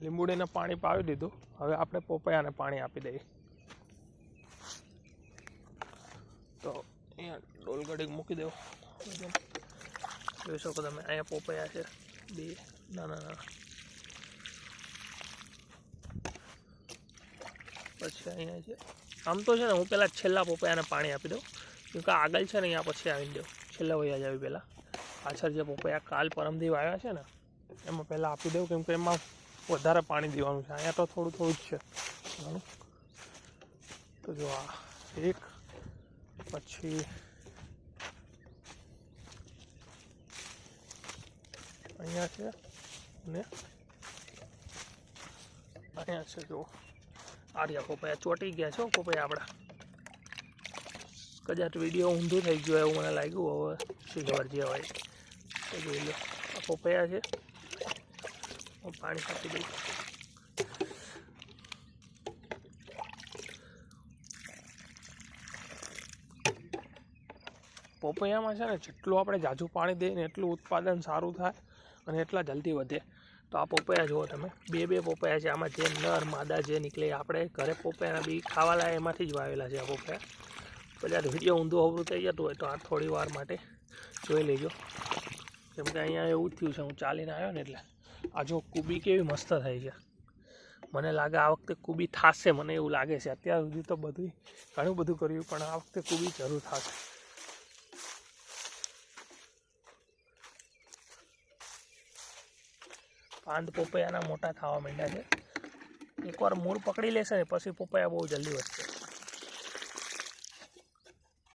લીંબુડીને પાણી પાવી દીધું. હવે આપણે પોપૈયાને પાણી આપી દઈએ. તો અહીંયા ડોલગડી મૂકી દેવો. જોઈ શકો તમે, અહીંયા પોપૈયા છે. બે નાના નાના. પછી અહીંયા છે. આમ તો છે ને, હું પહેલાં છેલ્લા પોપૈયાને પાણી આપી દઉં. કેમકે આગળ છે ને, અહીંયા પછી આવીને દઉં છેલ્લા વયા જાવી પહેલાં. પાછળ જે પોપૈયા કાલ પરમદીવ આવ્યા છે ને, એમાં પહેલાં આપી દઉં કેમકે એમાં વધારે પાણી દેવાનું છે. અહીંયા તો થોડું થોડું જ છે. તો જો આ એક, પછી અહીંયા છે ને અહીંયા છે જો. આર્યા પોપૈયા ચોટી ગયા છે હો આપણા. કદાચ વીડિયો ઊંધું થઈ ગયો એવું મને લાગ્યું, હવે શું ખબર જે હોય. તો જોઈ લો. આ પપૈયા છે. પાણી કાપી દઈશ. પોપૈયામાં છે ને, જેટલું આપણે જાજુ પાણી દઈએ ને એટલું ઉત્પાદન સારું થાય અને એટલા જલ્દી વધે. તો આ પોપૈયા જુઓ તમે, બે બે પોપૈયા છે. આમાં જે નર, માદા જે નીકળે આપણે ઘરે પોપૈયાના બી ખાવાલા એમાંથી જ વાવેલા છે આ પોપૈયા. કદાચ વીડિયો ઊંધું અવરું થઈ જતું હોય તો આ થોડી વાર માટે જોઈ લેજો. કેમ કે અહીંયા એવું થયું છે, હું ચાલીને આવ્યો ને એટલે. આ જો કુબી કેવી મસ્ત થઈ છે. મને લાગે આ વખતે કુબી થાશે, મને એવું લાગે છે. અત્યાર સુધી તો બધું ઘણું બધું કર્યું, પણ આ વખતે કુબી જરૂર થશે. પાંદ પોપૈયાના મોટા થવા માંડ્યા છે. એકવાર મૂળ પકડી લેશે ને, પછી પોપૈયા બહુ જલ્દી વધશે.